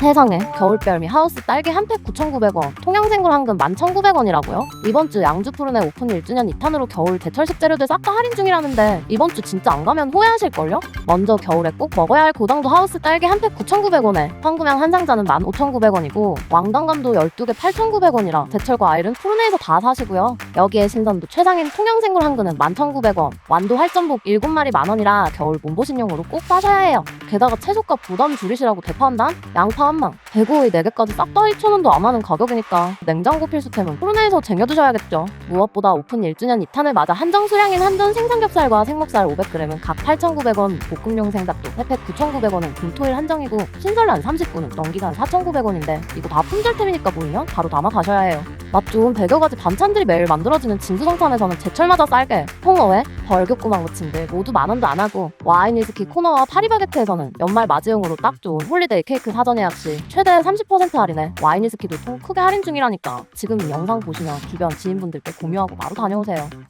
세상에 겨울별미 하우스 딸기 한 팩 9,900원 통영생굴 한금 11,900원이라고요? 이번 주 양주 푸른의 오픈 1주년 2탄으로 겨울 제철 식 재료들 싹 다 할인 중이라는데 이번 주 진짜 안 가면 후회하실걸요? 먼저 겨울에 꼭 먹어야 할 고당도 하우스 딸기 한 팩 9,900원에 현금양 한 상자는 15,900원이고 왕당감도 12개 8,900원이라 제철 과일은 푸른에서 다 사시고요 여기에 신선도 최상인 통영생굴 한근은 11,900원 완도 할전복 7마리 만원이라 겨울 몸보신용으로 꼭 사셔야 해요 게다가 채소값 부담 줄이시라고 대파 한 단? 양파 한 망, 대구오이 4개까지 싹 다 2,000원도 안 하는 가격이니까 냉장고 필수템은 코로나에서 쟁여두셔야겠죠. 무엇보다 오픈 1주년 2탄을 맞아 한정 수량인 한전 생삼겹살과 생목살 500g은 각 8,900원, 볶음용 생닭도 3팩 9,900원은 금토일 한정이고 신설란 39는 넘기간 4,900원인데 이거 다 품절템이니까 보이면 바로 담아 가셔야 해요. 맛 좋은 100여 가지 반찬들이 매일 만들어지는 진수성찬에서는 제철마다 쌀게 홍어회, 벌교구망 무침들 모두 만 원도 안 하고 와인 위스키 코너와 파리바게트에서는 연말 맞이용으로 딱 좋은 홀리데이 케이크 사전 예약 시 최대 30% 할인에 와인 위스키도 통 크게 할인 중이라니까 지금 이 영상 보시면 주변 지인분들께 공유하고 바로 다녀오세요.